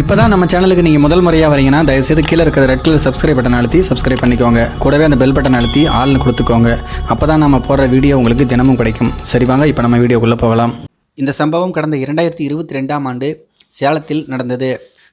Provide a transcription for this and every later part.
இப்போ தான் நம்ம சேனலுக்கு நீங்கள் முதல் முறையாக வரீங்கன்னா தயவுசெய்து கீழே இருக்கிற ரெட் கலர் சப்ஸ்கிரைப் பட்டன் அழுத்தி சப்ஸ்கிரைப் பண்ணிக்கோங்க. கூடவே அந்த பெல் பட்டன் அழுத்தி ஆள்னு கொடுத்துக்கோங்க. அப்போ தான் நம்ம போடுற வீடியோ உங்களுக்கு தினமும் கிடைக்கும். சரி வாங்க இப்போ நம்ம வீடியோக்குள்ளே போகலாம். இந்த சம்பவம் கடந்த இரண்டாயிரத்தி இருபத்தி ரெண்டாம் ஆண்டு சேலத்தில் நடந்தது.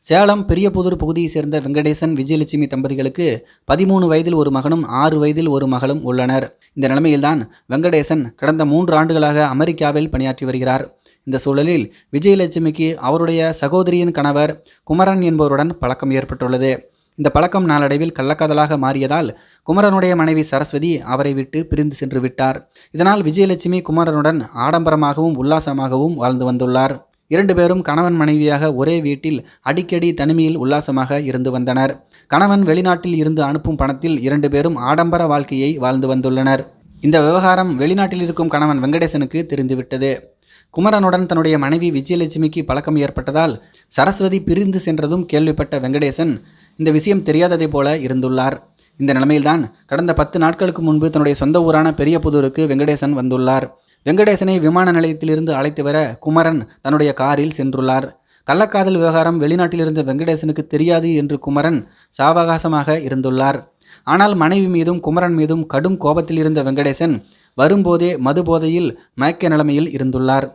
சேலம் பெரியபுதூர் பகுதியைச் சேர்ந்த வெங்கடேசன் விஜயலட்சுமி தம்பதிகளுக்கு பதிமூணு வயதில் ஒரு மகனும் ஆறு வயதில் ஒரு மகளும் உள்ளனர். இந்த நிலைமையில்தான் வெங்கடேசன் கடந்த மூன்று ஆண்டுகளாக அமெரிக்காவில் பணியாற்றி வருகிறார். இந்த சூழலில் விஜயலட்சுமிக்கு அவருடைய சகோதரியின் கணவர் குமரன் என்பவருடன் பழக்கம் ஏற்பட்டுள்ளது. இந்த பழக்கம் நாளடைவில் கள்ளக்காதலாக மாறியதால் குமரனுடைய மனைவி சரஸ்வதி அவரை விட்டு பிரிந்து சென்று விட்டார். இதனால் விஜயலட்சுமி குமரனுடன் ஆடம்பரமாகவும் உல்லாசமாகவும் வாழ்ந்து வந்துள்ளார். இரண்டு பேரும் கணவன் மனைவியாக ஒரே வீட்டில் அடிக்கடி தனிமையில் உல்லாசமாக இருந்து வந்தனர். கணவன் வெளிநாட்டில் இருந்து அனுப்பும் பணத்தில் இரண்டு பேரும் ஆடம்பர வாழ்க்கையை வாழ்ந்து வந்துள்ளனர். இந்த விவகாரம் வெளிநாட்டில் இருக்கும் கணவன் வெங்கடேசனுக்கு தெரிந்துவிட்டது. குமரனுடன் தன்னுடைய மனைவி விஜயலட்சுமிக்கு பழக்கம் ஏற்பட்டதால் சரஸ்வதி பிரிந்து சென்றதும் கேள்விப்பட்ட வெங்கடேசன் இந்த விஷயம் தெரியாததை போல இருந்துள்ளார். இந்த நிலைமையில்தான் கடந்த பத்து நாட்களுக்கு முன்பு தன்னுடைய சொந்த ஊரான பெரியபுதூருக்கு வெங்கடேசன் வந்துள்ளார். வெங்கடேசனை விமான நிலையத்திலிருந்து அழைத்து வர குமரன் தன்னுடைய காரில் சென்றுள்ளார். கள்ளக்காதல் விவகாரம் வெளிநாட்டிலிருந்த வெங்கடேசனுக்கு தெரியாது என்று குமரன் சாவகாசமாக இருந்துள்ளார். ஆனால் மனைவி மீதும் குமரன் மீதும் கடும் கோபத்தில் இருந்த வெங்கடேசன் வரும்போதே மது போதையில் மயக்க நிலைமையில் இருந்துள்ளார்.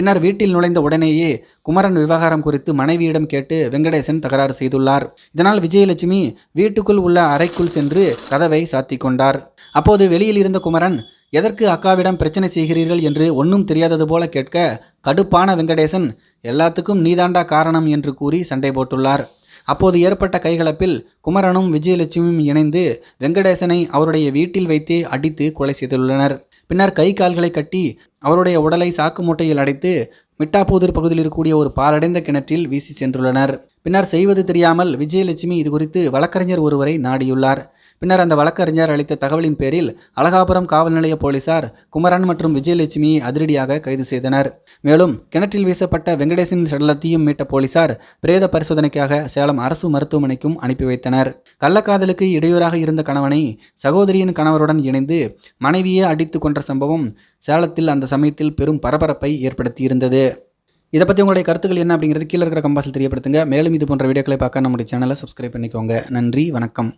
பின்னர் வீட்டில் நுழைந்த உடனேயே குமரன் விவகாரம் குறித்து மனைவியிடம் கேட்டு வெங்கடேசன் தகராறு செய்துள்ளார். இதனால் விஜயலட்சுமி வீட்டுக்குள் உள்ள அறைக்குள் சென்று கதவை சாத்தி கொண்டார். அப்போது வெளியில் இருந்த குமரன் எதற்கு அக்காவிடம் பிரச்சனை செய்கிறீர்கள் என்று ஒன்றும் தெரியாதது போல கேட்க கடுப்பான வெங்கடேசன் எல்லாத்துக்கும் நீதாண்டா காரணம் என்று கூறி சண்டை போட்டுள்ளார். அப்போது ஏற்பட்ட கைகலப்பில் குமரனும் விஜயலட்சுமியும் இணைந்து வெங்கடேசனை அவருடைய வீட்டில் வைத்தே அடித்து கொலை செய்துள்ளனர். பின்னர் கை கால்களை கட்டி அவருடைய உடலை சாக்கு மூட்டையில் அடைத்து மிட்டாப்பூதூர் பகுதியில் இருக்கக்கூடிய ஒரு பாலடைந்த கிணற்றில் வீசி சென்றுள்ளனர். பின்னர் செய்வது தெரியாமல் விஜயலட்சுமி இது குறித்து வழக்கறிஞர் ஒருவரை நாடியுள்ளார். பின்னர் அந்த வழக்கறிஞர் அளித்த தகவலின் பேரில் அழகாபுரம் காவல் நிலைய போலீசார் குமரன் மற்றும் விஜயலட்சுமியை அதிரடியாக கைது செய்தனர். மேலும் கிணற்றில் வீசப்பட்ட வெங்கடேசனின் சடலத்தையும் மீட்ட போலீசார் பிரேத பரிசோதனைக்காக சேலம் அரசு மருத்துவமனைக்கும் அனுப்பி வைத்தனர். கள்ளக்காதலுக்கு இடையூறாக இருந்த கணவனை சகோதரியின் கணவருடன் இணைந்து மனைவியே அடித்து கொன்ற சம்பவம் சேலத்தில் அந்த சமயத்தில் பெரும் பரபரப்பை ஏற்படுத்தியிருந்தது. இதை பற்றி உங்களுடைய கருத்துக்கள் என்ன அப்படிங்கிறது கீழே இருக்கிற கம்பாசில் தெரியப்படுத்துங்க. மேலும் இது போன்ற வீடியோக்களை பார்க்க நம்முடைய சேனலை சப்ஸ்கிரைப் பண்ணிக்கோங்க. நன்றி வணக்கம்.